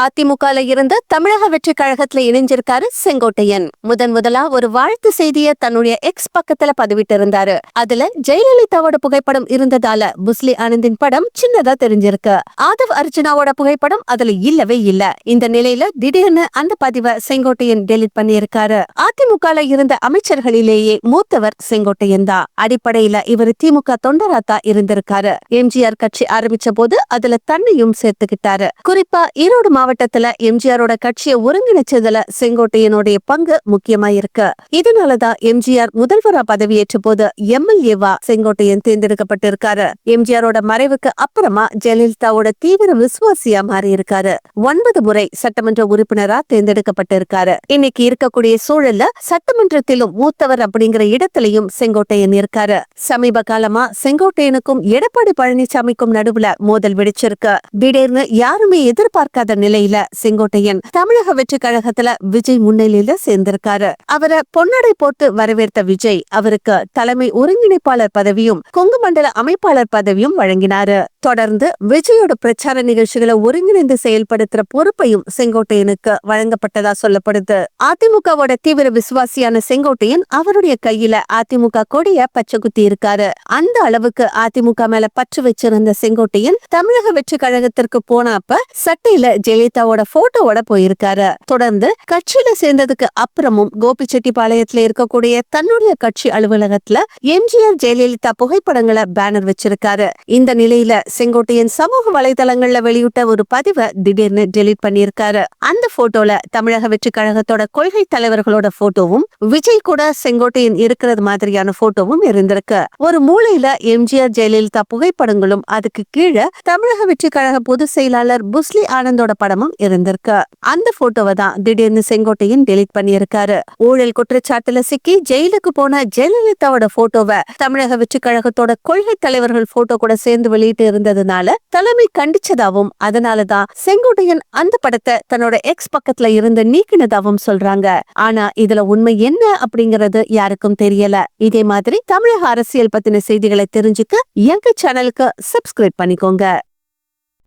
அதிமுகல இருந்து தமிழக வெற்றி கழகத்துல இணைஞ்சிருக்காரு செங்கோட்டையன். முதன் முதலா ஒரு வாழ்த்து செய்திய தன்னுடைய எக்ஸ் பக்கத்துல பதிவிட்டு இருந்தாரு அதுல ஜெயலலிதாவோட புகைப்படம் இருந்ததால புஸ்லி ஆனந்தின் படம் சின்னதா தெரிஞ்சிருக்கு. ஆதவ் அர்ஜுனாவோட புகைப்படம் அதுல இல்லவே இல்ல. இந்த நிலையில திடீர்னு அந்த பதிவை செங்கோட்டையன் டெலிட் பண்ணியிருக்காரு. அதிமுகல இருந்த அமைச்சர்களிலேயே மூத்தவர் செங்கோட்டையன் தான். அடிப்படையில இவர் திமுக தொண்டராத்தா இருந்திருக்காரு. எம்ஜிஆர் கட்சி ஆரம்பிச்ச போது அதுல தன்னையும் சேர்த்துக்கிட்டாரு. குறிப்பா ஈரோடு மாவட்டத்துல எம்ஜிஆரோட கட்சியை ஒருங்கிணைச்சதுல செங்கோட்டையனுடைய பங்கு முக்கியமா இருக்கு இதனாலதான் எம்ஜிஆர் முதல்வரா பதவியேற்ற போது எம்எல்ஏவா செங்கோட்டையன் தேர்ந்தெடுக்கப்பட்டிருக்காரு. எம்ஜிஆரோட மறைவுக்கு அப்புறமா ஜெயலலிதாவோட தீவிர விசுவாசியா மாறி இருக்காரு ஒன்பது முறை சட்டமன்ற உறுப்பினரா தேர்ந்தெடுக்கப்பட்டிருக்காரு. இன்னைக்கு இருக்கக்கூடிய சூழல்ல சட்டமன்றத்திலும் மூத்தவர் அப்படிங்கிற இடத்திலையும் செங்கோட்டையன் இருக்காரு. சமீப காலமா செங்கோட்டையனுக்கும் எடப்பாடி பழனிசாமிக்கும் நடுவுல மோதல் வெடிச்சிருக்கு. திடீர்னு யாருமே எதிர்பார்க்காத நிலை நிலையில செங்கோட்டையன் தமிழக வெற்றி கழகத்துல விஜய் முன்னிலையில சேர்ந்திருக்காரு. அவரை பொன்னடை போட்டு வரவேற்ற விஜய் அவருக்கு தலைமை ஒருங்கிணைப்பாளர் பதவியும் கொங்கு மண்டல அமைப்பாளர் பதவியும் வழங்கினாரு. தொடர்ந்து விஜயோட பிரச்சார நிகழ்ச்சிகளை ஒருங்கிணைந்து செயல்படுத்துற பொறுப்பையும் செங்கோட்டையனுக்கு வழங்கப்பட்டதா சொல்லப்படுது. அதிமுகவோட தீவிர விசுவாசியான செங்கோட்டையன் அவருடைய கையில அதிமுக கொடிய பச்சை குத்தி இருக்காரு. அந்த அளவுக்கு அதிமுக மேல பற்று வச்சிருந்த செங்கோட்டையன் தமிழக வெற்றி கழகத்திற்கு போன அப்ப சட்டையில ஜெயலலிதாவோட போட்டோவோட போயிருக்காரு. தொடர்ந்து கட்சியில சேர்ந்ததுக்கு அப்புறமும் கோபிச்செட்டிப்பாளையத்துல இருக்கக்கூடிய தன்னுடைய கட்சி அலுவலகத்துல எம்ஜிஆர் ஜெயலலிதா புகைப்படங்களை பேனர் வச்சிருக்காரு. இந்த நிலையில செங்கோட்டையன் சமூக வலைதளங்கள்ல வெளியிட்ட ஒரு பதிவை திடீர்னு டெலீட் பண்ணியிருக்காரு. அந்த போட்டோல தமிழக வெற்றி கழகத்தோட கொள்கை தலைவர்களோட போட்டோவும் விஜய் கூட செங்கோட்டையன் இருக்கிறது மாதிரியான போட்டோவும் இருந்திருக்கு. ஒரு மூலையில எம்ஜிஆர் ஜெயலலிதா புகைப்படங்களும் அதுக்கு கீழே தமிழக வெற்றி கழக பொதுச் செயலாளர் புஸ்லி ஆனந்தோட படமும் இருந்திருக்கு. அந்த போட்டோவை தான் திடீர்னு செங்கோட்டையன் டெலீட் பண்ணியிருக்காரு. ஊழல் குற்றச்சாட்டுல சிக்கி ஜெயிலுக்கு போன ஜெயலலிதாவோட போட்டோவை தமிழக வெற்றி கழகத்தோட கொள்கை தலைவர்கள் போட்டோ கூட சேர்ந்து வெளியிட்டு இருந்ததுனால தலைமை கண்டிச்சதாவும் அதனாலதான் செங்கோட்டையன் அந்த படத்தை தன்னோட எக்ஸ் பக்கத்துல இருந்து நீக்கினதாவும் சொல்றாங்க. ஆனா இதுல உண்மை என்ன அப்படிங்கறது யாருக்கும் தெரியல. இதே மாதிரி தமிழக அரசியல் பத்தின செய்திகளை தெரிஞ்சுக்க எங்க சேனலுக்கு சப்ஸ்கிரைப் பண்ணிக்கோங்க.